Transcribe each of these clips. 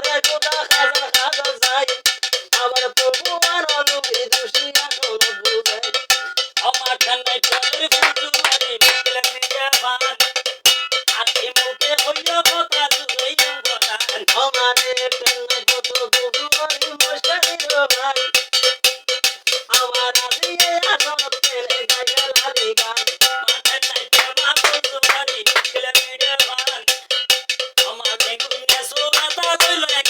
করে গোটা হাজার হাজার যাই আমার প্রভু আর অনুভূতি দোষী আমার ঠান্ডায় চলের Yo soy Lola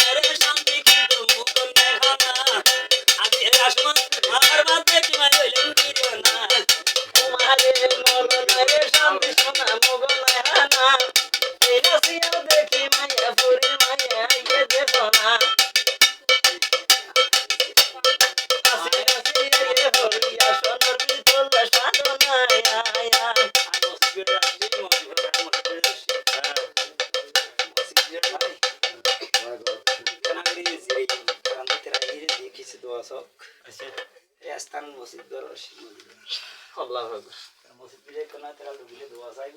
আমার শান্তি কিন্তু মুকুন্দ খানা আজ রাসমত ঘর বাদ বছর। আচ্ছা। স্থান মসজিদ দরস আল্লাহ মসজিদ বিজয় কোনা তারা ঢুকলে ধোয়া চাইব